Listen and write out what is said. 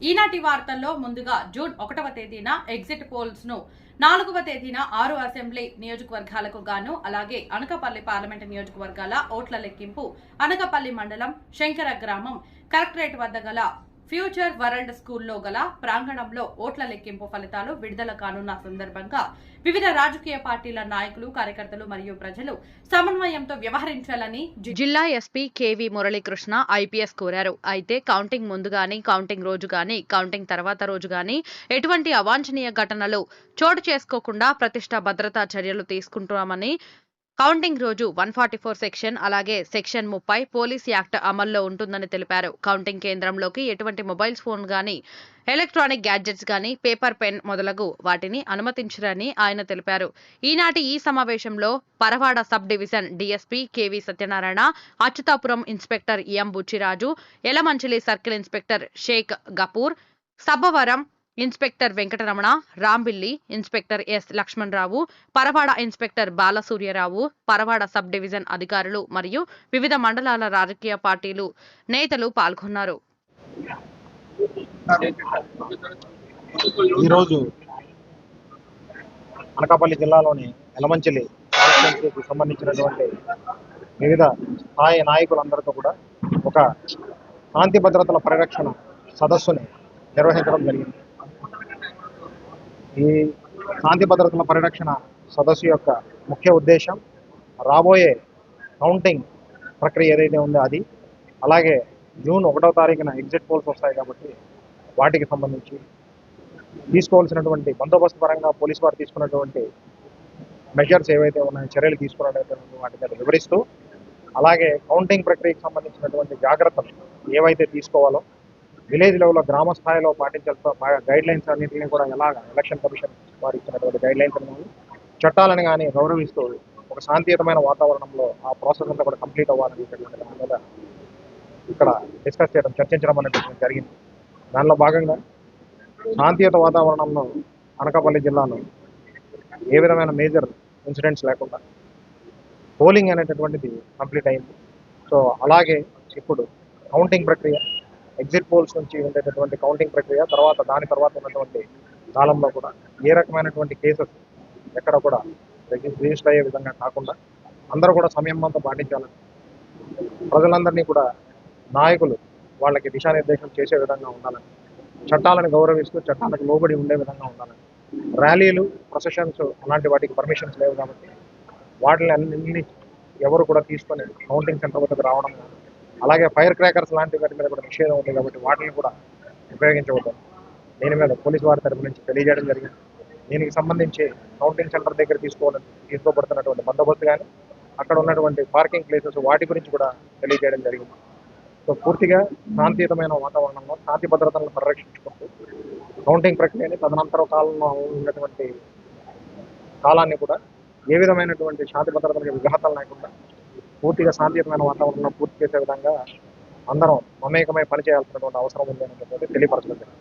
ఈనాటి వార్తల్లో ముందుగా జూన్ ఒకటవ తేదీన ఎగ్జిట్ పోల్స్ను నాలుగవ తేదీన ఆరు అసెంబ్లీ నియోజకవర్గాలకు గాను అలాగే అనకపల్లి పార్లమెంటు నియోజకవర్గాల ఓట్ల లెక్కింపు అనకపల్లి మండలం శంకర గ్రామం కలెక్టరేట్ వద్ద గల ఫ్యూచర్ వరల్డ్ స్కూల్లో గల ప్రాంగణంలో ఓట్ల లెక్కింపు ఫలితాలు విడుదల కానున్న సందర్భంగా వివిధ రాజకీయ పార్టీల నాయకులు కార్యకర్తలు మరియు ప్రజలు సమన్వయంతో వ్యవహరించాలని జిల్లా ఎస్పీ కేవి మురళీకృష్ణ ఐపీఎస్ కోరారు. అయితే కౌంటింగ్ ముందు గాని కౌంటింగ్ రోజు గాని కౌంటింగ్ తర్వాత రోజు గాని ఎటువంటి అవాంఛనీయ ఘటనలు చోటు చేసుకోకుండా ప్రతిష్ట భద్రతా చర్యలు తీసుకుంటున్నామని కౌంటింగ్ రోజు వన్ ఫార్టీ ఫోర్ సెక్షన్ అలాగే సెక్షన్ ముప్పై పోలీస్ యాక్ట్ అమల్లో ఉంటుందని తెలిపారు. కౌంటింగ్ కేంద్రంలోకి ఎటువంటి మొబైల్స్ ఫోన్ గాని ఎలక్ట్రానిక్ గ్యాడ్జెట్స్ గాని పేపర్ పెన్ మొదలగు వాటిని అనుమతించరని ఆయన తెలిపారు. ఈనాటి ఈ సమావేశంలో Paravada sub division DSP KV Satyanarayana Achyutapuram inspector M Buchiraju Elamanchili circle inspector Shaik Gafoor Sabbavaram inspector Venkataramana Rambilli inspector S Lakshmanarao Paravada inspector Balasuryarao Paravada sub division అధికారులు మరియు వివిధ మండలాల రాజకీయ పార్టీలు నేతలు పాల్గొన్నారు. ఈరోజు అనకాపల్లి జిల్లాలోని ఎలమంచిలి కాన్స్టిట్యున్సీకి సంబంధించినటువంటి వివిధ స్థాయి నాయకులందరితో కూడా ఒక శాంతి భద్రతల పరిరక్షణ సదస్సుని నిర్వహించడం జరిగింది. ఈ శాంతి భద్రతల పరిరక్షణ సదస్సు యొక్క ముఖ్య ఉద్దేశం రాబోయే కౌంటింగ్ ప్రక్రియ ఏదైతే ఉందో అది. అలాగే జూన్ ఒకటో తారీఖున ఎగ్జిట్ పోల్స్ వస్తాయి కాబట్టి వాటికి సంబంధించి తీసుకోవాల్సినటువంటి బందోబస్తు పరంగా పోలీసు వారు తీసుకున్నటువంటి మెజర్స్ ఏవైతే ఉన్నాయో చర్యలు తీసుకున్నట్లయితే వాటి మీద వివరిస్తూ అలాగే కౌంటింగ్ ప్రక్రియకు సంబంధించినటువంటి జాగ్రత్తలు ఏవైతే తీసుకోవాలో విలేజ్ లెవెల్లో గ్రామ స్థాయిలో పాటించాల్సిన గైడ్ లైన్స్ అన్నింటినీ కూడా ఎలాగ ఎలక్షన్ కమిషన్ వారు ఇచ్చినటువంటి గైడ్ లైన్స్ కానీ చట్టాలను కానీ గౌరవిస్తూ ఒక శాంతియుతమైన వాతావరణంలో ఆ ప్రాసెస్ అంతా కూడా కంప్లీట్ అవ్వాలనేటటువంటి దాని మీద ఇక్కడ డిస్కస్ చేయడం చర్చించడం అనేది జరిగింది. దానిలో భాగంగా శాంతియుత వాతావరణంలో అనకాపల్లి జిల్లాలో ఏ విధమైన మేజర్ ఇన్సిడెంట్స్ లేకుండా పోలింగ్ అనేటటువంటిది కంప్లీట్ అయింది. సో అలాగే ఇప్పుడు కౌంటింగ్ ప్రక్రియ ఎగ్జిట్ పోల్స్ నుంచి ఉండేటటువంటి కౌంటింగ్ ప్రక్రియ తర్వాత దాని తర్వాత ఉన్నటువంటి కాలంలో కూడా ఏ రకమైనటువంటి కేసెస్ ఎక్కడ కూడా రిజిస్టర్ అయ్యే విధంగా కాకుండా అందరూ కూడా సంయమనంతో పాటించాలని ప్రజలందరినీ కూడా నాయకులు వాళ్ళకి దిశానిర్దేశం చేసే విధంగా ఉండాలని చట్టాలను గౌరవిస్తూ చట్టాలకు లోబడి ఉండే విధంగా ఉండాలని ర్యాలీలు ప్రొసెషన్స్ అలాంటి వాటికి పర్మిషన్స్ లేవు కాబట్టి వాటిని అన్ని ఎవరు కూడా తీసుకొని కౌంటింగ్ సెంటర్ వద్దకు రావడం కానీ అలాగే ఫైర్ క్రాకర్స్ లాంటి వాటి మీద కూడా నిషేధం ఉంది కాబట్టి వాటిని కూడా ఉపయోగించవద్దు. దీని మీద పోలీసు వారి తరపు నుంచి తెలియజేయడం జరిగింది. దీనికి సంబంధించి కౌంటింగ్ సెంటర్ దగ్గర తీసుకోవాలని తీసుకోబడుతున్నటువంటి బందోబస్తు కానీ అక్కడ ఉన్నటువంటి పార్కింగ్ ప్లేసెస్ వాటి గురించి కూడా తెలియజేయడం జరిగింది. సో పూర్తిగా శాంతియుతమైన వాతావరణంలో శాంతి భద్రతలను పరిరక్షించుకుంటూ కౌంటింగ్ ప్రక్రియని తదనంతర కాలంలో ఉన్నటువంటి కాలాన్ని కూడా ఏ విధమైనటువంటి శాంతి భద్రతలకు విఘాతాలు లేకుండా పూర్తిగా శాంతియుతమైన వాతావరణంలో పూర్తి చేసే విధంగా అందరం మమేకమై పనిచేయాల్సినటువంటి అవసరం ఉంది అనేటువంటి తెలియపరచడం జరిగింది.